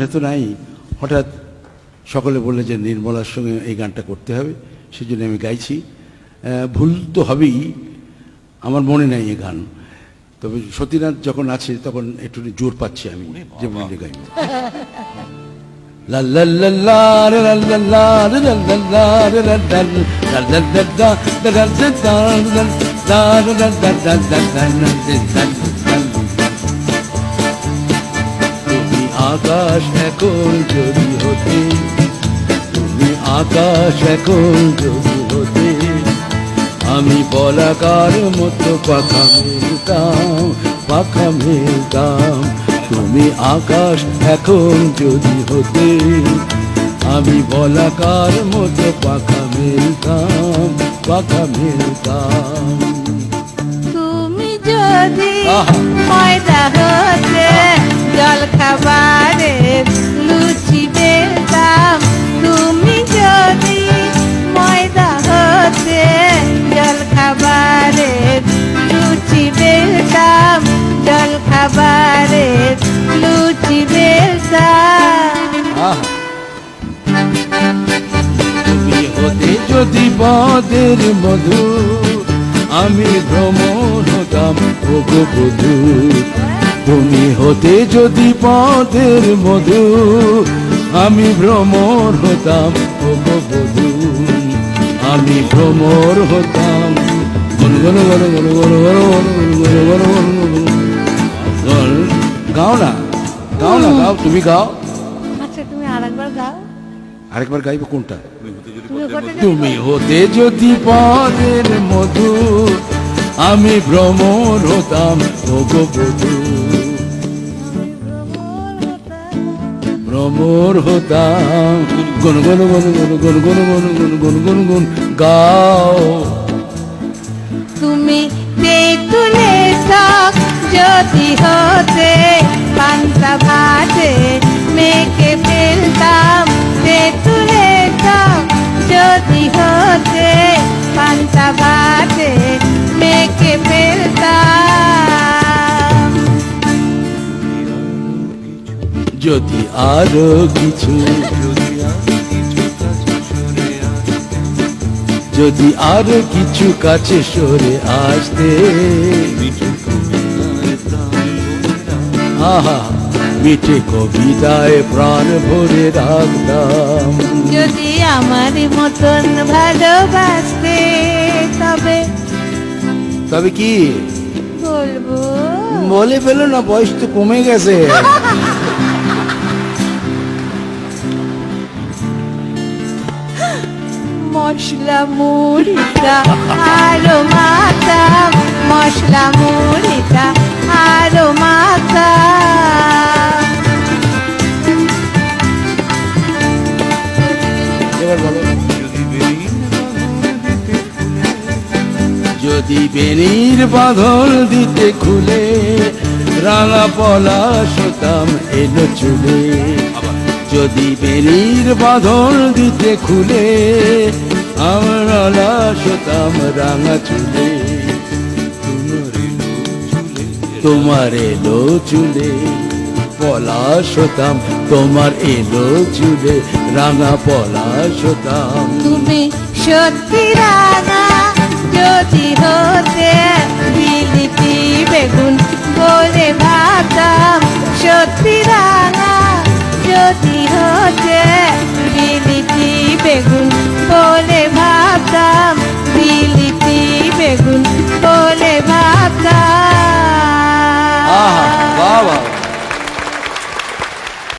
মনে তো নাই হঠাৎ সকলে বললে যে নির্মলার সঙ্গে এই গানটা করতে হবে সেই জন্য আমি গাইছি ভুল তো হবেই আমার মনে নাই এই গান তবে সতীনাথ যখন আছে তখন একটু জোর পাচ্ছি আমি যে মনে গাই La আকাশ এখন যদি হতে তুমি আকাশ এখন যদি হতে আমি বলাকার মতো পাখা মেলতাম পাখা মেলতাম তুমি আকাশ এখন যদি হতে আমি বলাকার মতো পাখা মেলতাম পাখা মেলতাম তুমি যদি। ময়দা যদি বদের মধু আমি ভ্রমণ হতাম বধু। তুমি হতে যদি পদের মধু আমি ভ্রমর হতাম বধু। আমি ভ্রমর হতাম। গাও না গাও না গাও তুমি গাও। আচ্ছা তুমি আরেকবার গাও। আরেকবার গাইবো কোনটা? তুমি হতে যদি পদের মধু আমি ভ্রমণ হতাম ওগো বধু। ভ্রমর হতাম। গুন গুন গুন গুন গুন গুন গুন গুন গুন গুন গুন গাও। তুমি তেঁতুলে যদি হতে পান্তা যদি আরও কিছু যদি আরও কিছু কাছে সরে আসতে। আহা মিঠে কবিতায় প্রাণ ভরে রাখতাম যদি আমার মতন ভালোবাসতে তবে তবে কি? বলব। বলে ফেলো না বয়স তো কমে গেছে। মশলা মুড়িটা আরও মাতাম মশলা মুড়িটা এবার বলো। যদি বেনির বাঁধল দিতে খুলে রাঙা পলা শতাম এলো চুলে। যদি বেনির বাঁধল দিতে খুলে আমরা শতাম রাঙা চুলে। তোমার এলো চুলে পলাশতাম তোমার এলো চুলে, রাঙা পলাশ হতাম তুমি সত্যি রাঙা